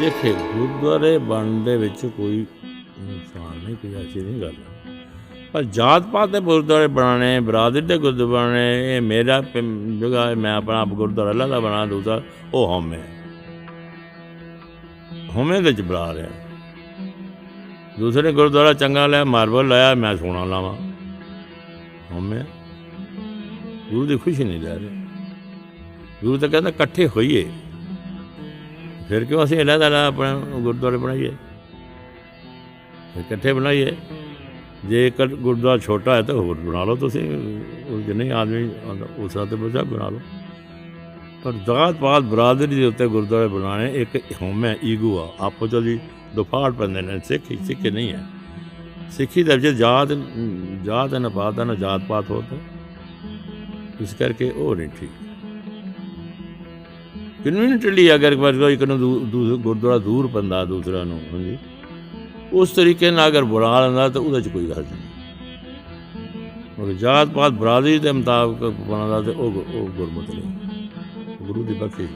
ਦੇਖੇ ਗੁਰਦੁਆਰੇ ਬਣਨ ਦੇ ਵਿੱਚ ਕੋਈ ਨੁਕਸਾਨ ਨਹੀਂ ਕੋਈ ਐਸੀ ਨਹੀਂ ਗੱਲ। ਪਰ ਜਾਤ ਪਾਤ ਦੇ ਗੁਰਦੁਆਰੇ ਬਣਾਣੇ ਬਰਾਦਰੀ ਦੇ ਗੁਰਦੁਆਰੇ ਬਣਾਉਣੇ, ਇਹ ਮੇਰਾ ਜਗ੍ਹਾ ਹੈ ਮੈਂ ਆਪਣਾ ਗੁਰਦੁਆਰਾ ਅੱਲਾ ਬਣਾ ਦੂਸਰਾ ਉਹ ਹਉਮੈ ਹੈ। ਹਉਮੈ ਦੇ ਚ ਬਣਾ ਰਿਹਾ ਦੂਸਰੇ ਗੁਰਦੁਆਰਾ ਚੰਗਾ ਲਿਆ ਮਾਰਬਲ ਲਾਇਆ ਮੈਂ ਸੋਨਾ ਲਾਵਾਂ। ਹਉਮੈ ਗੁਰੂ ਦੀ ਖੁਸ਼ੀ ਨਹੀਂ ਲੈ ਰਿਹਾ। ਗੁਰੂ ਤਾਂ ਕਹਿੰਦਾ ਇਕੱਠੇ ਹੋਈਏ। ਫਿਰ ਕਿਉਂ ਅਸੀਂ ਅਲੱਗ ਅਲੱਗ ਆਪਣਾ ਗੁਰਦੁਆਰੇ ਬਣਾਈਏ? ਇਕੱਠੇ ਬਣਾਈਏ? ਜੇ ਇੱਕ ਗੁਰਦੁਆਰਾ ਛੋਟਾ ਹੈ ਤਾਂ ਹੋਰ ਬਣਾ ਲਓ ਤੁਸੀਂ। ਜਿੰਨੇ ਆਦਮੀ ਉਸ ਤਰ੍ਹਾਂ ਤੇ ਬਜਾ ਬਣਾ ਲਓ। ਪਰ ਜਾਤ ਪਾਤ ਬਰਾਦਰੀ ਦੇ ਉੱਤੇ ਗੁਰਦੁਆਰੇ ਬਣਾਣੇ ਇੱਕ ਹਉਮੈ ਈਗੋ ਆ। ਆਪੋ ਚ ਦੁਫਾੜ ਪੈਂਦੇ ਨੇ, ਸਿੱਖ ਸਿੱਖ ਨਹੀਂ ਹੈ। ਸਿੱਖੀ ਦੇ ਵਿੱਚ ਜਾਤ ਜਾਤ ਨਾ ਪਾਤ ਨਾ ਜਾਤ ਪਾਤ ਹੋਤਾ ਇਸ ਕਰਕੇ ਉਹ ਨਹੀਂ ਠੀਕ। ਕਨਵੀਨੈਂਟਲੀ ਅਗਰ ਇੱਕ ਨੂੰ ਦੂ- ਗੁਰਦੁਆਰਾ ਦੂਰ ਪੈਂਦਾ, ਦੂਸਰਾ ਨੂੰ, ਹਾਂਜੀ, ਉਸ ਤਰੀਕੇ ਨਾਲ ਅਗਰ ਬੁਲਾ ਲੈਂਦਾ ਤਾਂ ਉਹਦੇ ਚ ਕੋਈ ਗੱਲ ਨਹੀਂ। ਉਹ ਜਾਤ ਪਾਤ ਬਰਾਦਰੀ ਦੇ ਮੁਤਾਬਕ ਬਣਾਉਂਦਾ ਤੇ ਉਹ ਉਹ ਗੁਰਮਤਿ ਨਹੀਂ ਗੁਰੂ ਦੀ ਬਖਸ਼ਿਸ਼